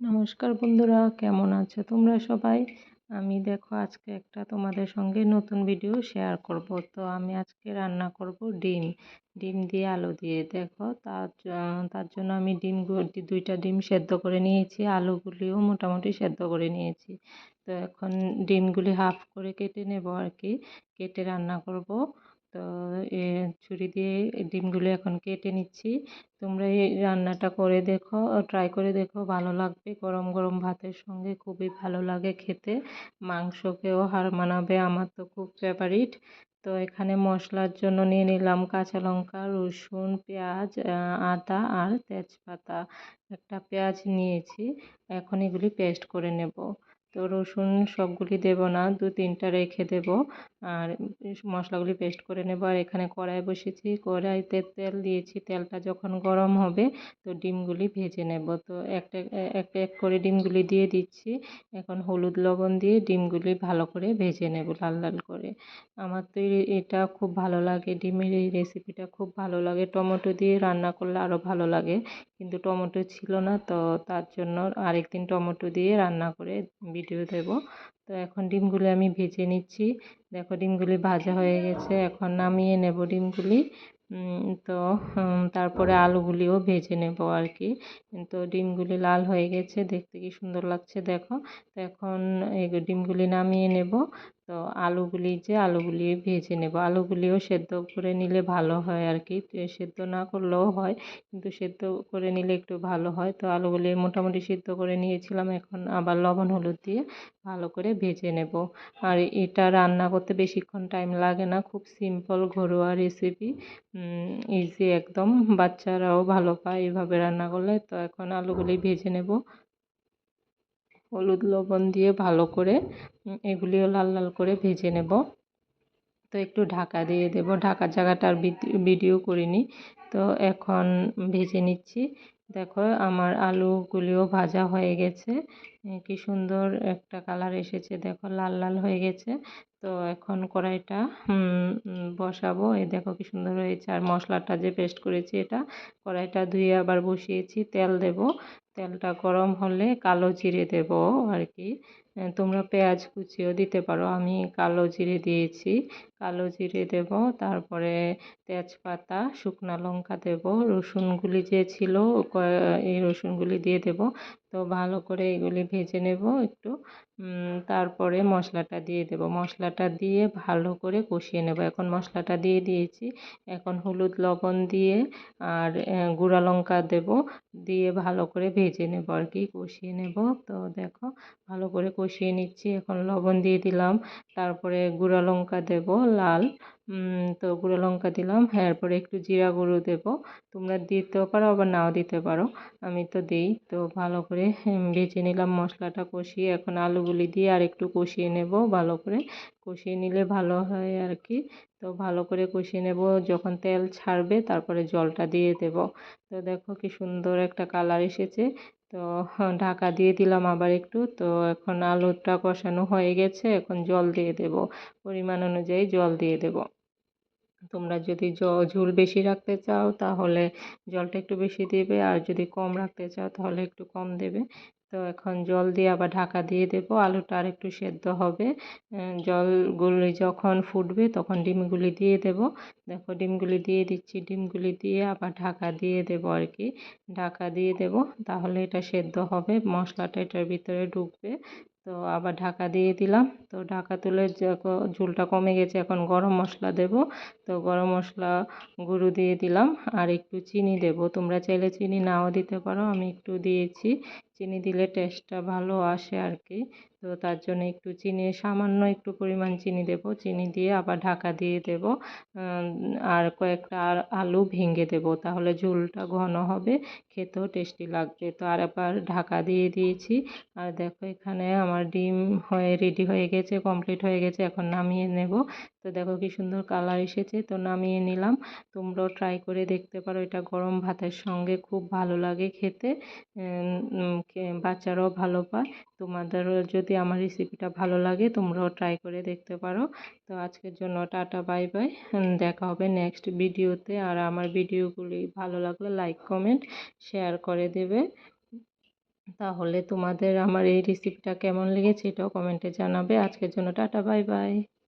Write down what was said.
নমস্কার বন্ধুরা, কেমন আছো তোমরা সবাই? আমি দেখো আজকে একটা তোমাদের সঙ্গে নতুন ভিডিও শেয়ার করব। তো আমি আজকে রান্না করব ডিম। ডিম দিয়ে আলু দিয়ে। দেখো তার তার জন্য আমি ডিম দুইটা ডিম সেদ্ধ করে নিয়েছি। আলুগুলিও মোটামুটি সেদ্ধ করে নিয়েছি। তো এখন ডিমগুলি হাফ করে কেটে নেব আর কি। কেটে রান্না করব। তো, এ, ছুরি দিয়ে ডিমগুলো এখন কেটে নিচ্ছি। তোমরা এই রান্নাটা করে দেখো, ট্রাই করে দেখো, ভালো লাগবে। গরম গরম ভাতের সঙ্গে খুবই ভালো লাগে খেতে। মাংসকেও হার মানাবে, আমার তো খুব ফেভারিট তো, এখানে মশলার জন্য নিয়ে নিলাম কাঁচা লঙ্কা, রসুন, পেঁয়াজ আদা আর তেজপাতা। একটা পেঁয়াজ নিয়েছি, এখন এগুলি পেস্ট করে নেব। তো রসুন সবগুলি দেব না, দু তিনটা রেখে দেব। আর মশলাগুলি পেস্ট করে নেব। আর এখানে কড়াই বসেছি। কড়াইতে তেল দিয়েছি। তেলটা যখন গরম হবে, তো ডিমগুলি ভেজে নেব। তো একটা, এক এক করে ডিমগুলি দিয়ে দিচ্ছি। এখন হলুদ লবণ দিয়ে ডিমগুলি ভালো করে ভেজে নেব লাল লাল করে। আমার তো এটা খুব ভালো লাগে। ডিমের এই রেসিপিটা খুব ভালো লাগে। টমেটো দিয়ে রান্না করলে আরও ভালো লাগে। কিন্তু টমেটো ছিল না, তো তার জন্য আরেকদিন টমেটো দিয়ে রান্না করে ভিডিও দেব। তো এখন ডিমগুলি আমি ভেজে নিচ্ছি। দেখো ডিমগুলি ভাজা হয়ে গেছে, এখন নামিয়ে নেব ডিমগুলি। তো তারপরে আলুগুলিও ভেজে নেব আর কি। তো ডিমগুলি লাল হয়ে গেছে, দেখতে কি সুন্দর লাগছে দেখো। তো এখন এই ডিমগুলি নামিয়ে নেব। তো আলুগুলি যে আলুগুলি ভেজে নেব। আলুগুলিও সেদ্ধ করে নিলে ভালো হয় আর কি সেদ্ধ না করলেও হয়, কিন্তু সেদ্ধ করে নিলে একটু ভালো হয়। তো আলুগুলি মোটামুটি সেদ্ধ করে নিয়েছিলাম, এখন আবার লবণ, হলুদ দিয়ে ভালো করে ভেজে নেব। আর এটা রান্না করতে বেশিক্ষণ টাইম লাগে না, খুব সিম্পল ঘরোয়া রেসিপি ইজি একদম, বাচ্চারাও ভালো পায় এভাবে রান্না করলে। তো এখন আলুগুলি ভেজে নেব। হলুদ লবণ দিয়ে ভালো করে এগুলিও লাল লাল করে ভেজে নেব। তো একটু ঢাকা দিয়ে দেব। ঢাকার জায়গাটা আর ভিডিও করিনি। তো এখন ভেজে নিচ্ছি। দেখো আমার আলুগুলিও ভাজা হয়ে গেছে। কি সুন্দর একটা কালার এসেছে। দেখো লাল লাল হয়ে গেছে। তো এখন কড়াইটা বসাবো। এই দেখো কি সুন্দর হয়েছে। আর মশলাটা যে পেস্ট করেছি এটা, কড়াইটা ধুয়ে আবার বসিয়েছি, তেল দেব। তেলটা গরম হলে কালো জিরে দেব আর কি। তোমরা পেঁয়াজ কুচিও দিতে পারো। আমি কালো জিরে দিয়েছি। কালো জিরে দেব, তারপরে তেজপাতা, শুকনো লঙ্কা দেব, রসুনগুলি যে ছিল এই রসুনগুলি দিয়ে দেব। তো ভালো করে এগুলি ভেজে নেব একটু। তারপরে মশলাটা দিয়ে দেব। মশলাটা দিয়ে ভালো করে কষিয়ে নেব। এখন মশলাটা দিয়ে দিয়েছি। এখন হলুদ লবণ দিয়ে আর গুঁড়া লঙ্কা দেব। দিয়ে ভালো করে ভেজে নেব আর কি, কষিয়ে নেব। তো দেখো, ভালো করে কষিয়ে নিচ্ছি। এখন লবণ দিয়ে দিলাম। তারপরে গুঁড়া লঙ্কা দেব লাল তো গুঁড়ো লঙ্কা দিলাম। এরপরে একটু জিরা গুঁড়ো দেব। তোমরা দিতেও পারো, আবার নাও দিতে পারো। আমি তো দিই। তো ভালো করে ভেজে নিলাম মশলাটা কষিয়ে। এখন আলুগুলি দিয়ে আর একটু কষিয়ে নেব ভালো করে। কষিয়ে নিলে ভালো হয় আর কি। তো ভালো করে কষিয়ে নেব। যখন তেল ছাড়বে, তারপরে জলটা দিয়ে দেব। তো দেখো কি সুন্দর একটা কালার এসেছে। তো ঢাকা দিয়ে দিলাম আবার একটু। তো এখন আলুটা কষানো হয়ে গেছে, এখন জল দিয়ে দেব। পরিমাণ অনুযায়ী জল দিয়ে দেব। তোমরা যদি ঝোল বেশি রাখতে চাও তাহলে জলটা একটু বেশি দেবে, আর যদি কম রাখতে চাও তাহলে একটু কম দেবে। তো এখন জল দিয়ে আবার ঢাকা দিয়ে দেবো। আলুটা আর একটু সেদ্ধ হবে। জলগুলি যখন ফুটবে তখন ডিমগুলি দিয়ে দেব। দেখো ডিমগুলি দিয়ে দিচ্ছি। ডিমগুলি দিয়ে আবার ঢাকা দিয়ে দেব আর কি। ঢাকা দিয়ে দেব। তাহলে এটা সেদ্ধ হবে। মশলাটা এটার ভিতরে ঢুকবে। তো আবার ঢাকা দিয়ে দিলাম। তো ঢাকা তুলে ঝোলটা কমে গেছে, এখন গরম মশলা দেব। তো গরম মশলা গুঁড়ো দিয়ে দিলাম আর একটু চিনি দেব। তোমরা চাইলে চিনি নাও দিতে পারো, আমি একটু দিয়েছি। চিনি দিলে টেস্টটা ভালো আসে আর কি। তো তার জন্য একটু চিনি, সামান্য একটু পরিমাণ চিনি দেব। চিনি দিয়ে আবার ঢাকা দিয়ে দেব। আর কয়েকটা আর আলু ভেঙে দেব। তাহলে ঝোলটা ঘন হবে, খেতেও টেস্টি লাগবে। তো আর একবার ঢাকা দিয়ে দিয়েছি। আর দেখো এখানে আমার ডিম হয়ে রেডি হয়ে গেছে কমপ্লিট হয়ে গেছে, এখন নামিয়ে নেব। তো দেখো কি সুন্দর কালার এসেছে, তো নামিয়ে নিলাম। তোমরাও ট্রাই করে দেখতে পারো, এটা গরম ভাতের সঙ্গে খুব ভালো লাগে খেতে। বাচ্চারাও ভালো পায়। তোমাদেরও যদি আমার রেসিপিটা ভালো লাগে, তোমরাও ট্রাই করে দেখতে পারো। তো আজকের জন্য টাটা বাই বাই দেখা হবে নেক্সট ভিডিওতে আর আমার ভিডিওগুলি ভালো লাগলে লাইক কমেন্ট শেয়ার করে দেবে। তাহলে তোমাদের আমার এই রেসিপিটা কেমন লেগেছে এটাও কমেন্টে জানাবে। আজকের জন্য টাটা বাই বাই